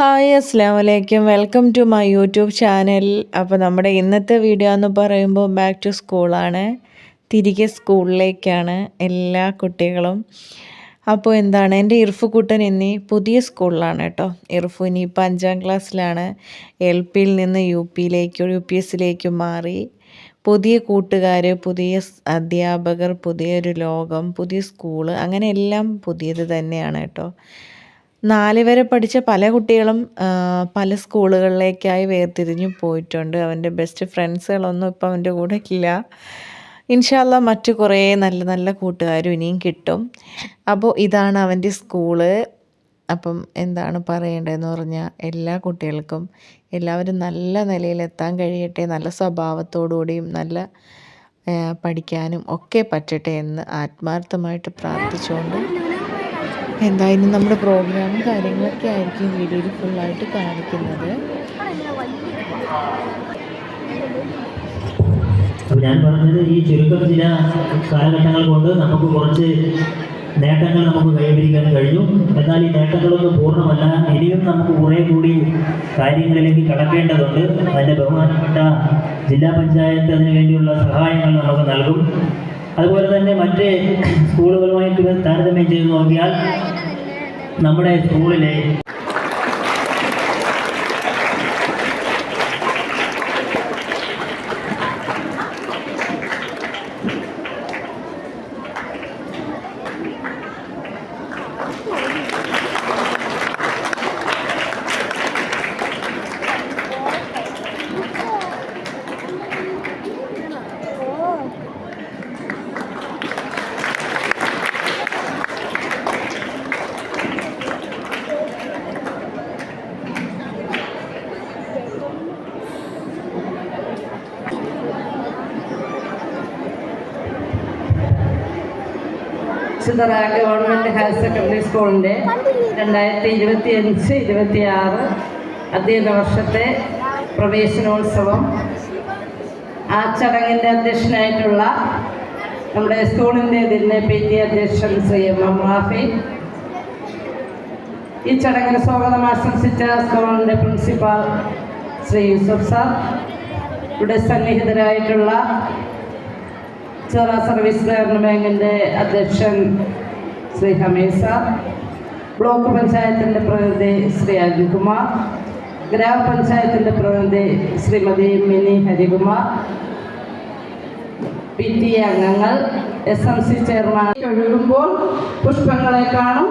Hi അസ്സാം വലൈക്കും welcome to my YouTube channel. അപ്പോൾ നമ്മുടെ ഇന്നത്തെ വീഡിയോ എന്ന് പറയുമ്പോൾ ബാക്ക് ടു സ്കൂളാണ്. തിരികെ സ്കൂളിലേക്കാണ് എല്ലാ കുട്ടികളും. അപ്പോൾ എന്താണ് എന്റെ ഇർഫുക്കുട്ടൻ എന്നീ പുതിയ സ്കൂളിലാണ് കേട്ടോ. ഇർഫു ഇനിയിപ്പോൾ അഞ്ചാം ക്ലാസ്സിലാണ്. എൽ പിയിൽ നിന്ന് യു പിയിലേക്ക് യു പി എസിലേക്ക് മാറി. പുതിയ കൂട്ടുകാർ പുതിയ അധ്യാപകർ പുതിയൊരു ലോകം പുതിയ സ്കൂൾ അങ്ങനെ എല്ലാം പുതിയത് തന്നെയാണ് കേട്ടോ. നാല് വരെ പഠിച്ച പല കുട്ടികളും പല സ്കൂളുകളിലേക്കായി വേർതിരിഞ്ഞു പോയിട്ടുണ്ട്. അവന്റെ ബെസ്റ്റ് ഫ്രണ്ട്സുകളൊന്നും ഇപ്പം അവന്റെ കൂടെ ഇല്ല. ഇൻഷാല്ല മറ്റു കുറേ നല്ല നല്ല കൂട്ടുകാരും ഇനിയും കിട്ടും. അപ്പോൾ ഇതാണ് അവന്റെ സ്കൂൾ. അപ്പം എന്താണ് പറയേണ്ടതെന്ന് പറഞ്ഞാൽ എല്ലാ കുട്ടികൾക്കും എല്ലാവരും നല്ല നിലയിലെത്താൻ കഴിയട്ടെ നല്ല സ്വഭാവത്തോടുകൂടിയും നല്ല പഠിക്കാനും ഒക്കെ പറ്റട്ടെ എന്ന് ആത്മാർത്ഥമായിട്ട് പ്രാർത്ഥിച്ചുകൊണ്ട് എന്തായാലും നമ്മുടെ പ്രോഗ്രാമും കാര്യങ്ങളൊക്കെ ആയിരിക്കും വീഡിയോയിൽ ഫുള്ളായിട്ട് കാണിക്കുന്നത്. ഞാൻ പറഞ്ഞത് ഈ ചുരുക്കം ചില കാലഘട്ടങ്ങൾ കൊണ്ട് നമുക്ക് കുറച്ച് നേട്ടങ്ങൾ നമുക്ക് കൈവരിക്കാൻ കഴിഞ്ഞു. എന്നാൽ ഈ നേട്ടങ്ങളൊന്നും പൂർണമല്ല. ഇനിയും നമുക്ക് കുറേ കൂടി കാര്യങ്ങളിലേക്ക് കടക്കേണ്ടതുണ്ട്. അതിന്റെ ബഹുമാനപ്പെട്ട ജില്ലാ പഞ്ചായത്ത് അതിനു വേണ്ടിയുള്ള സഹായങ്ങൾ നമുക്ക് നൽകും. അതുപോലെ തന്നെ മറ്റ് സ്കൂളുകളുമായിട്ട് താരതമ്യം ചെയ്ത് നോക്കിയാൽ നമ്മുടെ സ്കൂളിലെ ചിതറ ഗവൺമെന്റ് ഹയർ സെക്കൻഡറി സ്കൂളിന്റെ രണ്ടായിരത്തി ഇരുപത്തി അഞ്ച് ഇരുപത്തി ആറ് അധ്യയന വർഷത്തെ പ്രവേശനോത്സവം. ആ ചടങ്ങിന്റെ അധ്യക്ഷനായിട്ടുള്ള നമ്മുടെ സ്കൂളിന്റെ ഇതിന്റെ പി ടി അധ്യക്ഷൻ ശ്രീ എം എം റാഫി. ഈ ചടങ്ങിന് സ്വാഗതം ആശംസിച്ച സ്കൂളിന്റെ പ്രിൻസിപ്പാൾ ശ്രീ യൂസഫ് സാർ. ഇവിടെ സന്നിഹിതരായിട്ടുള്ള ചെറ സർവീസ് സഹകരണ ബാങ്കിന്റെ അധ്യക്ഷൻ ശ്രീ ഹമീസ ബ്ലോക്ക് പഞ്ചായത്തിന്റെ പ്രതിനിധി ശ്രീ അജികുമാർ ഗ്രാമപഞ്ചായത്തിന്റെ പ്രതിനിധി Shrimati Mini Harikumar P T A അംഗങ്ങൾ എസ് എം സി ചെയർമാൻ. ഒഴുകുമ്പോൾ പുഷ്പങ്ങളെ കാണും.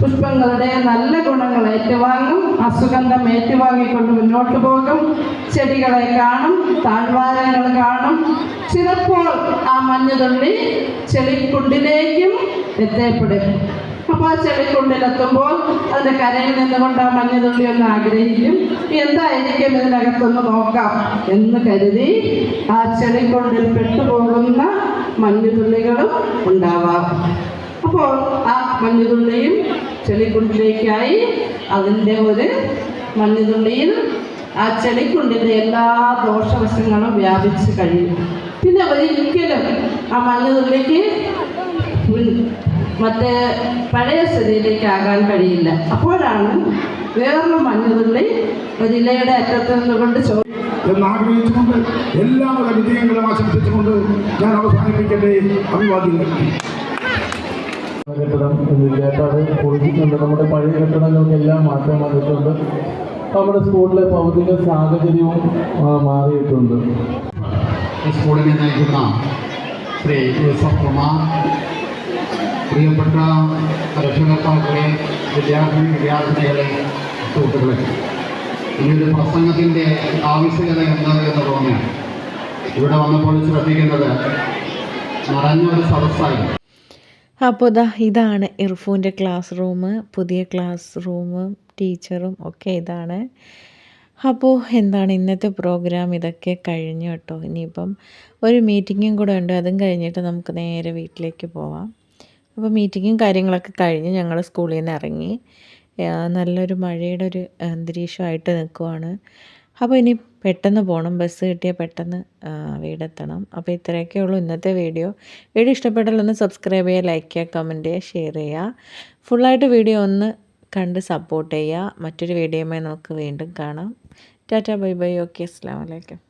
പുഷ്പങ്ങളുടെ നല്ല ഗുണങ്ങൾ ഏറ്റുവാങ്ങും അസുഗന്ധം ഏറ്റുവാങ്ങിക്കൊണ്ട് മുന്നോട്ട് പോകും. ചെടികളെ കാണും താഴ്വാരങ്ങൾ കാണും. ചിലപ്പോൾ ആ മഞ്ഞുതുള്ളി ചെളിക്കുണ്ടിലേക്കും എത്തപ്പെടും. അപ്പോൾ ആ ചെളിക്കുണ്ടിലെത്തുമ്പോൾ അതിന്റെ കരയിൽ നിന്നുകൊണ്ട് ആ മഞ്ഞതുള്ളി ഒന്ന് ആഗ്രഹിക്കും. എന്തായിരിക്കും ഇതിനകത്തൊന്ന് നോക്കാം എന്ന് കരുതി ആ ചെളിക്കുണ്ടിൽ പെട്ടുപോകുന്ന മഞ്ഞുതുള്ളികളും ഉണ്ടാവാം. അപ്പോൾ ആ മഞ്ഞുതുള്ളിയും ചെളിക്കുണ്ടിലേക്കായി അതിന്റെ ഒരു മഞ്ഞുതുള്ളിയിൽ ആ ചെളിക്കുണ്ടിന്റെ എല്ലാ ദോഷവശങ്ങളും വ്യാപിച്ച് കഴിയും. പിന്നെ ഒരിക്കലും ആ മഞ്ഞുതുള്ളിക്ക് മറ്റേ പഴയ സ്ഥിതിയിലേക്ക് ആകാൻ കഴിയില്ല. അപ്പോഴാണ് വേറൊരു മഞ്ഞുതുള്ളി ഒരു ഇലയുടെ അറ്റത്ത് നിന്നുകൊണ്ട് ചോ എന്നാഗ്രഹിച്ചുകൊണ്ട് എല്ലാവരുടെ വിജയങ്ങളും ആശംസിച്ചുകൊണ്ട് ഞാൻ അവസാനിപ്പിക്കട്ടെ. അഭിവാദ്യങ്ങൾ. കെട്ടിടം എന്നില്ലാത്ത അത് പൊളിച്ചിട്ടുണ്ട് നമ്മുടെ പഴയ കെട്ടിടങ്ങൾക്കെല്ലാം മാറ്റം വന്നിട്ടുണ്ട്. നമ്മുടെ സ്കൂളിലെ ഭൗതിക സാഹചര്യവും മാറിയിട്ടുണ്ട്. സ്കൂളിനെ നയിക്കുന്ന ശ്രീ യൂസഫ് കുമാർ പ്രിയപ്പെട്ട രക്ഷകർത്താക്കളെ വിദ്യാർത്ഥി വിദ്യാർത്ഥിനികളെ സുഹൃത്തുക്കളെ ഇനിയൊരു പ്രസംഗത്തിന്റെ ആവശ്യകത എന്താണ് എന്ന് തോന്നി ഇവിടെ വന്നപ്പോൾ ശ്രദ്ധിക്കുന്നത് നിറഞ്ഞൊരു സദസ്സായി. അപ്പോൾ ഇതാ ഇതാണ് ഇർഫൂന്റെ ക്ലാസ് റൂം പുതിയ ക്ലാസ് റൂമും ടീച്ചറും ഒക്കെ ഇതാണ്. അപ്പോൾ എന്താണ് ഇന്നത്തെ പ്രോഗ്രാം? ഇതൊക്കെ കഴിഞ്ഞു കേട്ടോ. ഇനിയിപ്പം ഒരു മീറ്റിങ്ങും കൂടെ ഉണ്ട്. അതും കഴിഞ്ഞിട്ട് നമുക്ക് നേരെ വീട്ടിലേക്ക് പോവാം. അപ്പോൾ മീറ്റിങ്ങും കാര്യങ്ങളൊക്കെ കഴിഞ്ഞ് ഞങ്ങൾ സ്കൂളിൽ നിന്ന് ഇറങ്ങി. നല്ലൊരു മഴയുടെ ഒരു അന്തരീക്ഷമായിട്ട് നിൽക്കുവാണ്. അപ്പോൾ ഇനി പെട്ടെന്ന് പോകണം ബസ് കിട്ടിയാൽ പെട്ടെന്ന് വീടെത്തണം. അപ്പോൾ ഇത്രയൊക്കെ ഉള്ളൂ ഇന്നത്തെ വീഡിയോ. വീഡിയോ ഇഷ്ടപ്പെട്ടാൽ ഒന്ന് സബ്സ്ക്രൈബ് ചെയ്യുക ലൈക്ക് ചെയ്യുക കമന്റ് ചെയ്യുക ഷെയർ ചെയ്യുക. ഫുള്ളായിട്ട് വീഡിയോ ഒന്ന് കണ്ട് സപ്പോർട്ട് ചെയ്യുക. മറ്റൊരു വീഡിയോയുമായി നമുക്ക് വീണ്ടും കാണാം. Tata bye bye. ഓക്കെ അസ്സാം വലൈക്കും